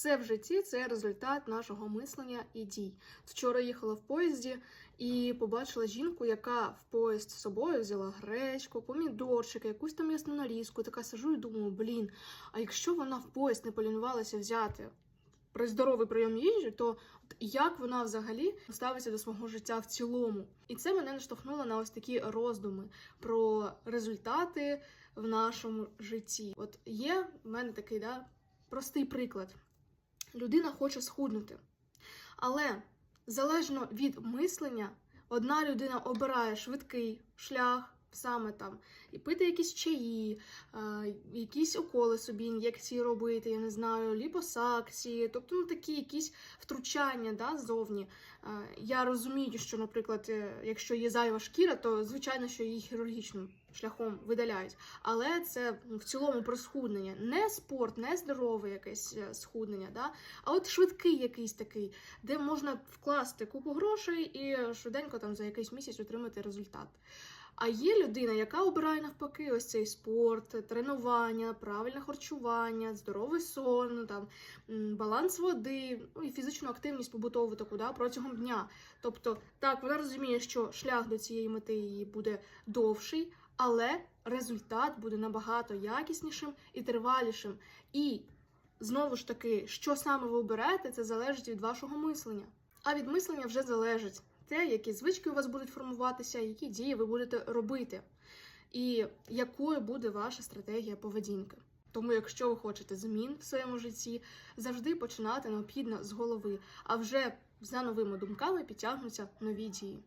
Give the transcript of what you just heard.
Все в житті це результат нашого мислення і дій. Вчора їхала в поїзді і побачила жінку, яка в поїзд з собою взяла гречку, помідорчики, якусь там ясну нарізку. Така сижу і думаю, блін, а якщо вона в поїзд не полінувалася взяти про здоровий прийом їжі, то як вона взагалі ставиться до свого життя в цілому? І це мене наштовхнуло на ось такі роздуми про результати в нашому житті. От є в мене такий да, простий приклад. Людина хоче схуднути. Але залежно від мислення, одна людина обирає швидкий шлях, саме там, і пити якісь чаї, е, якісь уколи собі, ін'єкції робити, я не знаю, ліпосакції, тобто ну, такі якісь втручання да, ззовні. Е, Я розумію, що, наприклад, е, якщо є зайва шкіра, то звичайно, що її хірургічним шляхом видаляють. Але це в цілому про схуднення. Не спорт, не здорове якесь е, схуднення, да? а от швидкий якийсь такий, де можна вкласти купу грошей і швиденько там за якийсь місяць отримати результат. А є людина, яка обирає навпаки ось цей спорт, тренування, правильне харчування, здоровий сон, там баланс води, ну і фізичну активність побутову таку да, протягом дня. Тобто, так, вона розуміє, що шлях до цієї мети її буде довший, але результат буде набагато якіснішим і тривалішим. І знову ж таки, що саме ви оберете, це залежить від вашого мислення. А від мислення вже залежить те, які звички у вас будуть формуватися, які дії ви будете робити, і якою буде ваша стратегія поведінки. Тому, якщо ви хочете змін в своєму житті, завжди починати необхідно з голови, а вже за новими думками підтягнуться нові дії.